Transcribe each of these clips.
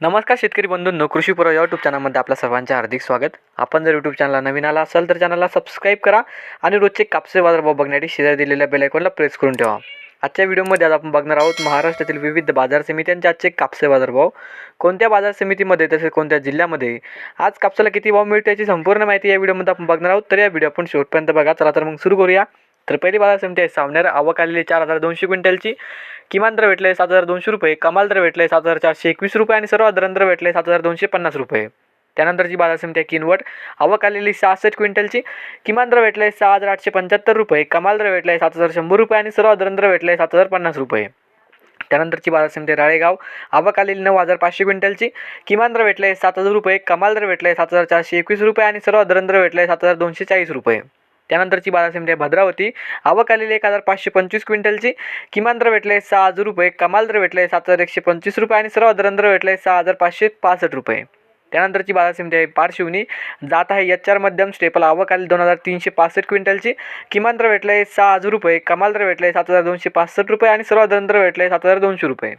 नमस्कार शेतकरी बंधूंनो कृषी पुरा यूट्यूब चॅनलमध्ये आपल्या सर्वांचे हार्दिक स्वागत. आपण जर यूट्यूब चॅनलला नवीन आला असाल तर चॅनलला सबस्क्राईब करा आणि रोजचे कापसे बाजारभाव बघण्यासाठी शेजारी दिलेल्या बेलायकॉनला प्रेस करून ठेवा. आजच्या व्हिडिओमध्ये आज आपण बघणार आहोत महाराष्ट्रातील विविध बाजार समित्यांचे आजचे कापसे बाजारभाव कोणत्या बाजार समितीमध्ये तसेच कोणत्या जिल्ह्यामध्ये? आज कापसाला किती भाव मिळतो याची संपूर्ण माहिती या व्हिडिओमध्ये आपण बघणार आहोत. तर या व्हिडिओ आपण शेवटपर्यंत बघा. चला तर मग सुरू करूया. तर पहिली बाजार समिती आहे सावनेर. आवक आलेली चार हजार दोनशे क्विंटलची. किमान दर भेटले सात हजार दोनशे रुपये कमाल दर भेटले सात हजार चारशे एकवीस रुपये आणि सर्वात दर भेटले सात हजार दोनशे पन्नास रुपये. त्यानंतरची बाजार समिती आहे किनवट. आवक आलेली सहासष्ट क्विंटलची. किमान दर भेटले सहा हजार आठशे पंच्याहत्तर रुपये कमाल दर भेटले सात हजार शंभर रुपये आणि सर्वात दर भेटले सात हजार पन्नास रुपये. त्यानंतरची बाजार समिती राळेगाव. आवक आलेली नऊ हजार पाचशे क्विंटलची. किमान दर भेटले सात हजार रुपये कमाल दर भेटले सात हजार चारशे एकवीस रुपये आणि सर्वात दर भेटले सात हजार दोनशे चाळीस रुपये. त्यानंतरची बाजार समिती आहे भद्रावती. आवक आलेली एक हजार पाचशे पंचवीस क्विंटलची. किमान दर भेटले सहा हजार रुपये. कमाल दर भेटले सात हजार एकशे पंचवीस रुपये आणि सर्व दर भेटले सहा हजार पाचशे पासष्ट रुपये. त्यानंतरची बाजार समिती आहे पारशिवनी. जात आहे एच आर मध्यम स्टेपल. आवक आली दोन हजार तीनशे पासष्ट क्विंटलची. किमान दर भेटले सहा हजार रुपये. कमाल दर भेटले सात हजार दोनशे पासष्ट रुपये आणि सर्व दर भेटले सात हजार दोनशे रुपये.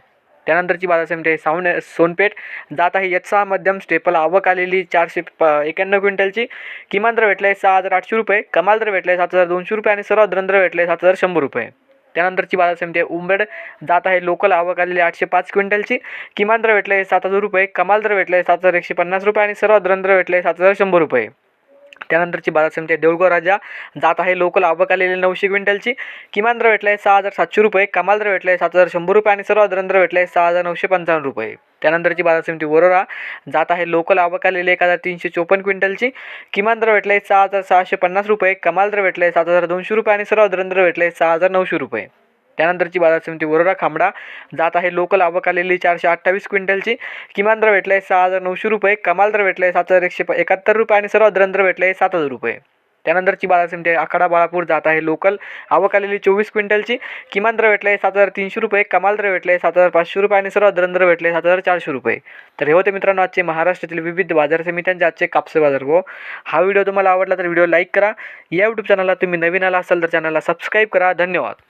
त्यानंतरची बाजार समिती आहे सावने सोनपेठ. जात आहे एच सहा मध्यम स्टेपल. आवक आलेली चारशे प एक्याण्णव क्विंटलची. किमान दर भेटले सहा हजार आठशे रुपये. कमाल दर भेटले सात हजार दोनशे रुपये आणि सर्वात दर भेटले सात हजार शंभर रुपये. त्यानंतरची बाजार समिती आहे उंबेड. जात आहे लोकल. आवक आलेली आठशे पाच क्विंटलची. किमान दर भेटले सात हजार रुपये. कमाल दर भेटले सात हजार एकशे पन्नास रुपये आणि सर्वात दर भेटले सात हजार शंभर रुपये. त्यानंतरची बाजार समिती आहे. देऊळगाव राजा जात आहे लोकल आवक आलेली नऊशे क्विंटलची. किमान दर भेटले सहा हजार सातशे रुपये कमाल दर भेटले सात हजार शंभर रुपये आणि सर्व दर आहे सहा हजार नऊशे पंचावन्न रुपये. त्यानंतरची बाजार समिती वरोरा जात आहे लोकल आवक आलेली एक हजार तीनशे चोपन्न क्विंटलची. किमान दर भेटले सहा हजार सहाशे पन्नास रुपये कमाल दर भेटले सात हजार दोनशे रुपये आणि सर्व दर आहे सहा हजार नऊशे रुपये. त्यानंतरची बाजार समिती वरोरा खांबडा जात आहे. लोकल आवक आलेली चारशे अठ्ठावीस क्विंटलची. किमान दर भेटले सहा हजार नऊशे रुपये. कमाल दर आहे सात हजार एकशे एकाहत्तर रुपये आणि सर्वात दर आहे सात हजार रुपये. त्यानंतरची बाजार समिती आहे आखाडा बाळापूर जात आहे. लोकल आवक आलेली चोवीस क्विंटलची. किमान दर भेटले सात हजार तीनशे रुपये. कमाल दर भेटले सात हजार पाचशे रुपये आणि सर्वात दर भेटले सात हजार चारशे रुपये. तर हे होते मित्रांनो आजचे महाराष्ट्रातील विविध बाजार समित्यांचे आजचे कापसे बाजार गो हा व्हिडिओ तुम्हाला आवडला तर व्हिडिओ लाईक करा. या यूट्यूब चॅनलला तुम्ही नवीन आला असाल तर चॅनलला सबस्क्राईब करा. धन्यवाद.